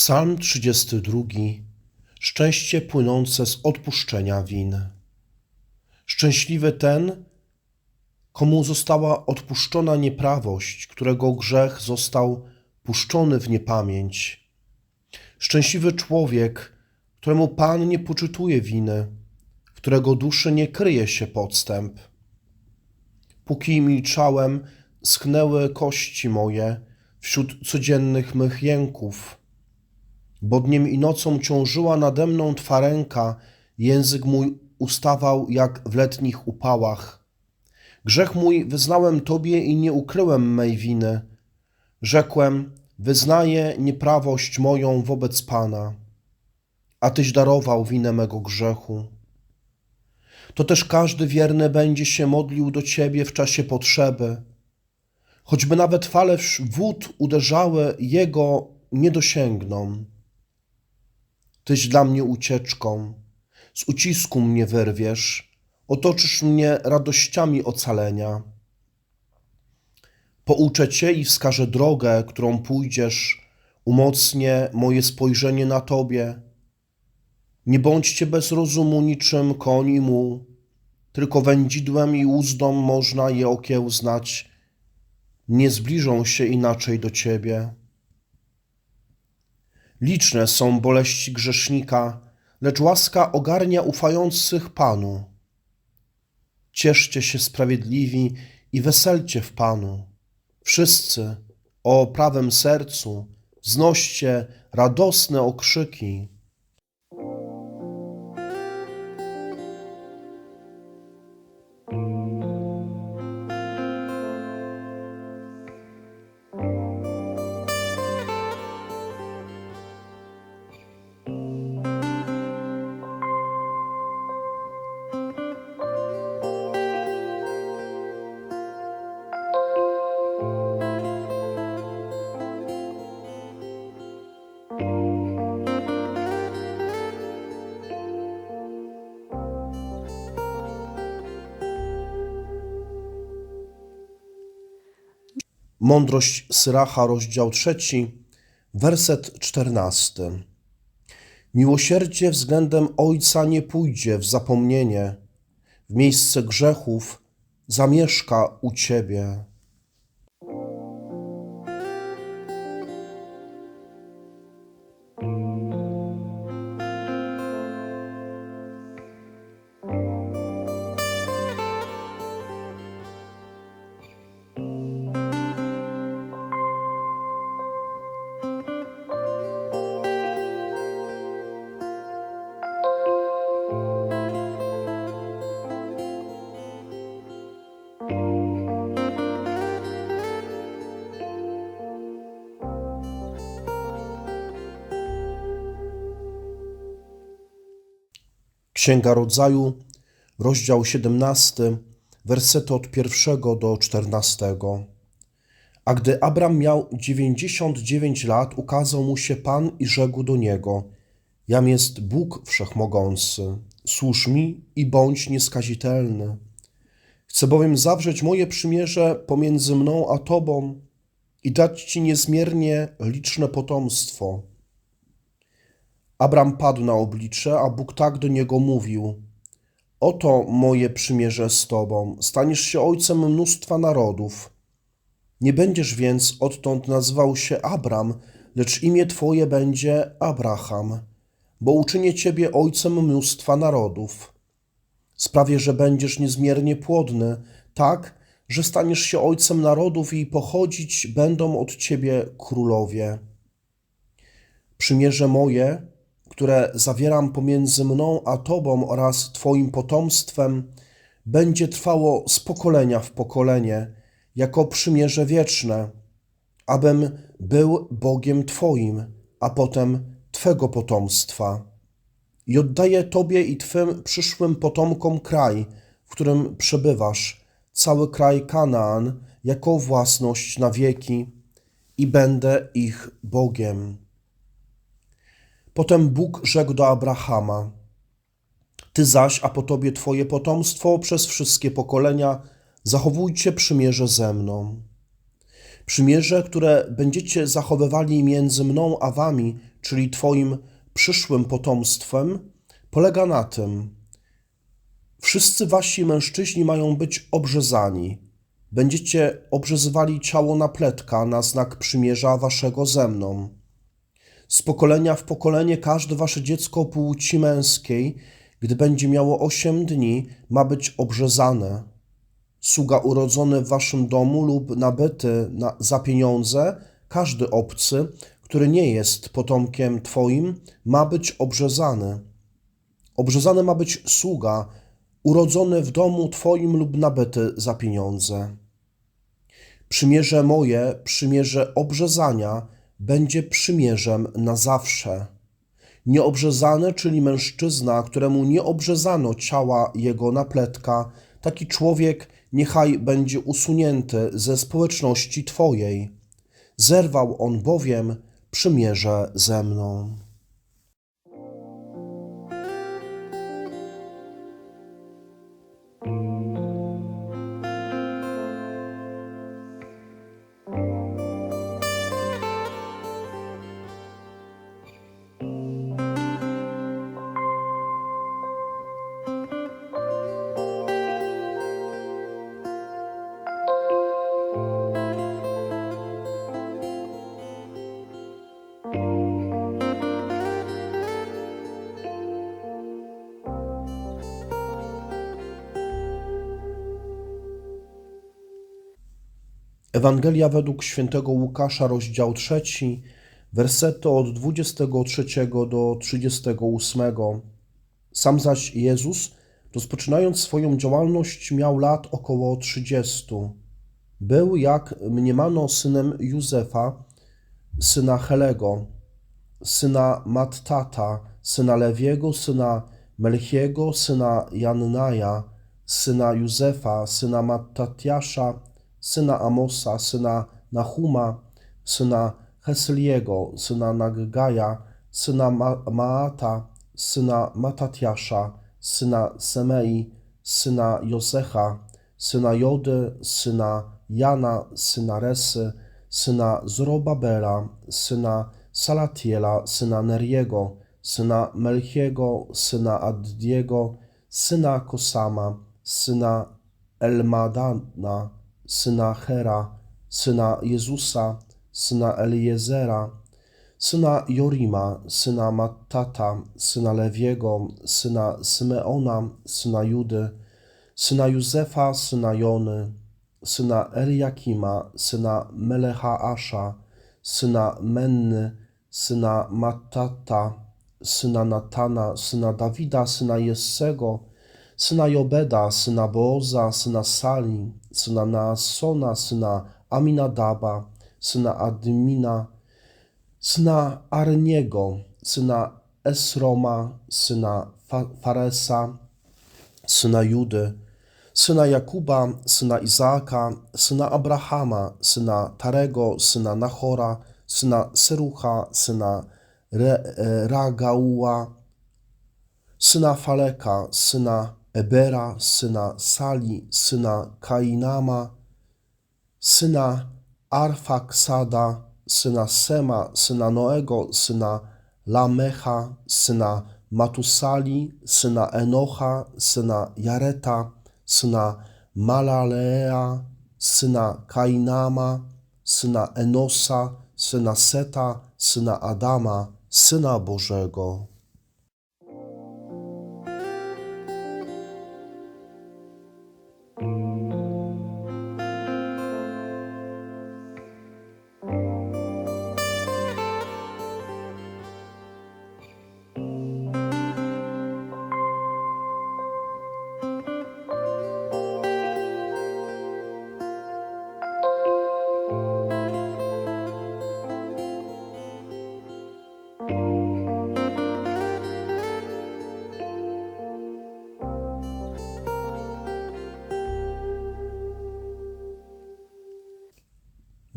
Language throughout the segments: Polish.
Psalm 32. Szczęście płynące z odpuszczenia win. Szczęśliwy ten, komu została odpuszczona nieprawość, którego grzech został puszczony w niepamięć. Szczęśliwy człowiek, któremu Pan nie poczytuje winy, którego duszy nie kryje się podstęp. Póki milczałem, schnęły kości moje wśród codziennych mych jęków bo dniem i nocą ciążyła nade mną Twa ręka, język mój ustawał jak w letnich upałach. Grzech mój wyznałem Tobie i nie ukryłem mej winy. Rzekłem, wyznaję nieprawość moją wobec Pana, a Tyś darował winę mego grzechu. To też każdy wierny będzie się modlił do Ciebie w czasie potrzeby. Choćby nawet fale wód uderzały, Jego nie dosięgną. Tyś dla mnie ucieczką, z ucisku mnie wyrwiesz, otoczysz mnie radościami ocalenia. Pouczę Cię i wskażę drogę, którą pójdziesz, umocnię moje spojrzenie na Tobie. Nie bądźcie bez rozumu niczym koń i muł, tylko wędzidłem i uzdą można je okiełznać. Nie zbliżą się inaczej do Ciebie. Liczne są boleści grzesznika, lecz łaska ogarnia ufających Panu. Cieszcie się sprawiedliwi i weselcie w Panu. Wszyscy o prawym sercu wznoście radosne okrzyki. Mądrość Syracha, rozdział trzeci, werset czternasty. Miłosierdzie względem Ojca nie pójdzie w zapomnienie, w miejsce grzechów zamieszka u Ciebie. Księga Rodzaju, rozdział 17, wersety od pierwszego do czternastego. A gdy Abram miał dziewięćdziesiąt dziewięć lat, ukazał mu się Pan i rzekł do niego: Jam jest Bóg Wszechmogący, służ mi i bądź nieskazitelny. Chcę bowiem zawrzeć moje przymierze pomiędzy mną a Tobą i dać Ci niezmiernie liczne potomstwo. Abram padł na oblicze, a Bóg tak do niego mówił: Oto moje przymierze z tobą, staniesz się ojcem mnóstwa narodów. Nie będziesz więc odtąd nazywał się Abram, lecz imię twoje będzie Abraham, bo uczynię ciebie ojcem mnóstwa narodów. Sprawię, że będziesz niezmiernie płodny, tak, że staniesz się ojcem narodów i pochodzić będą od ciebie królowie. Przymierze moje, które zawieram pomiędzy mną a Tobą oraz Twoim potomstwem, będzie trwało z pokolenia w pokolenie, jako przymierze wieczne, abym był Bogiem Twoim, a potem Twego potomstwa. I oddaję Tobie i Twym przyszłym potomkom kraj, w którym przebywasz, cały kraj Kanaan, jako własność na wieki, i będę ich Bogiem. Potem Bóg rzekł do Abrahama: Ty zaś, a po tobie twoje potomstwo przez wszystkie pokolenia, zachowujcie przymierze ze mną. Przymierze, które będziecie zachowywali między mną a wami, czyli Twoim przyszłym potomstwem, polega na tym, wszyscy wasi mężczyźni mają być obrzezani. Będziecie obrzezywali ciało na pletka na znak przymierza waszego ze mną. Z pokolenia w pokolenie każde wasze dziecko płci męskiej, gdy będzie miało osiem dni, ma być obrzezane. Sługa urodzony w waszym domu lub nabyty na, za pieniądze, każdy obcy, który nie jest potomkiem twoim, ma być obrzezany. Obrzezany ma być sługa, urodzony w domu twoim lub nabyty za pieniądze. Przymierze moje, przymierze obrzezania, będzie przymierzem na zawsze. Nieobrzezany, czyli mężczyzna, któremu nie obrzezano ciała jego na pletka, taki człowiek niechaj będzie usunięty ze społeczności Twojej. Zerwał on bowiem przymierze ze mną. Ewangelia według świętego Łukasza, rozdział 3, wersety od 23 do 38. Sam zaś Jezus, rozpoczynając swoją działalność, miał lat około 30. Był, jak mniemano, synem Józefa, syna Helego, syna Mattata, syna Lewiego, syna Melchiego, syna Jannaja, syna Józefa, syna Mattatiasza, syna Amosa, syna Nahuma, syna Hesliego, syna Naggaja, syna Ma- Maata, syna Matatiasza, syna Semei, syna Josecha, syna Jody, syna Jana, syna Resy, syna Zorobabela, syna Salatiela, syna Neriego, syna Melchiego, syna Addiego, syna Kosama, syna Elmadana, syna Hera, syna Jezusa, syna Eliezera, syna Jorima, syna Mattata, syna Lewiego, syna Symeona, syna Judy, syna Józefa, syna Jony, syna Eliakima, syna Melechaasza, syna Menny, syna Mattata, syna Natana, syna Dawida, syna Jessego, syna Jobeda, syna Booza, syna Sali, syna Naasona, syna Aminadaba, syna Admina, syna Arniego, syna Esroma, syna Fa- Faresa, syna Judy, syna Jakuba, syna Izaaka, syna Abrahama, syna Tarego, syna Nachora, syna Serucha, syna Re, e, Ragaua, syna Faleka, syna Ebera, syna Sali, syna Kainama, syna Arfaksada, syna Sema, syna Noego, syna Lamecha, syna Matusali, syna Enocha, syna Jareta, syna Malalea, syna Kainama, syna Enosa, syna Seta, syna Adama, syna Bożego.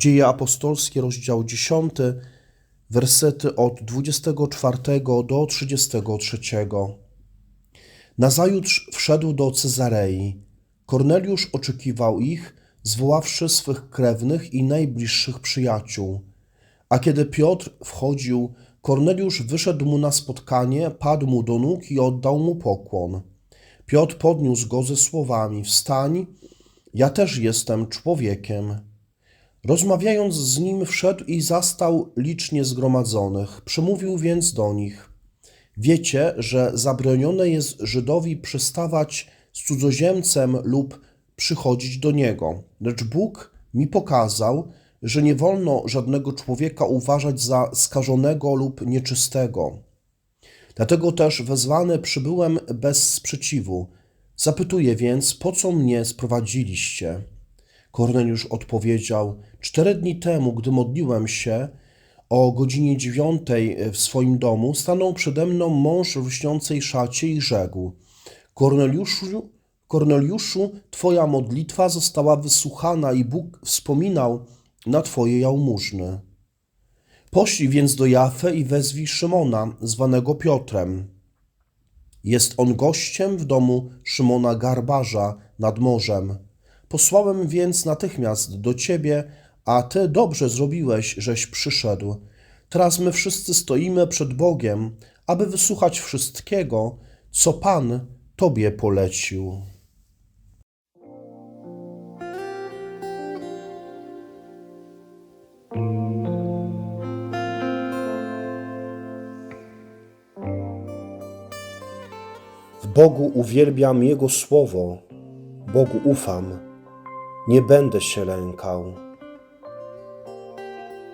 Dzieje apostolskie, rozdział 10, wersety od 24 do 33. Nazajutrz wszedł do Cezarei. Korneliusz oczekiwał ich, zwoławszy swych krewnych i najbliższych przyjaciół. A kiedy Piotr wchodził Korneliusz wyszedł mu na spotkanie, padł mu do nóg i oddał mu pokłon. Piotr podniósł go ze słowami: Wstań, ja też jestem człowiekiem. Rozmawiając z nim, wszedł i zastał licznie zgromadzonych. Przemówił więc do nich: Wiecie, że zabronione jest Żydowi przystawać z cudzoziemcem lub przychodzić do niego. Lecz Bóg mi pokazał, że nie wolno żadnego człowieka uważać za skażonego lub nieczystego. Dlatego też wezwany przybyłem bez sprzeciwu. Zapytuję więc, po co mnie sprowadziliście? Korneliusz odpowiedział: Cztery dni temu, gdy modliłem się, o godzinie dziewiątej w swoim domu stanął przede mną mąż w lśniącej szacie i rzekł: Korneliuszu, Korneliuszu, Twoja modlitwa została wysłuchana i Bóg wspominał na Twoje jałmużny. Poślij więc do Jafy i wezwij Szymona, zwanego Piotrem. Jest on gościem w domu Szymona Garbarza nad morzem. Posłałem więc natychmiast do ciebie, a ty dobrze zrobiłeś, żeś przyszedł. Teraz my wszyscy stoimy przed Bogiem, aby wysłuchać wszystkiego, co Pan tobie polecił. W Bogu uwielbiam Jego słowo, Bogu ufam, nie będę się lękał.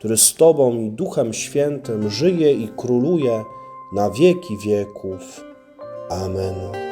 który z Tobą i Duchem Świętym żyje i króluje na wieki wieków. Amen.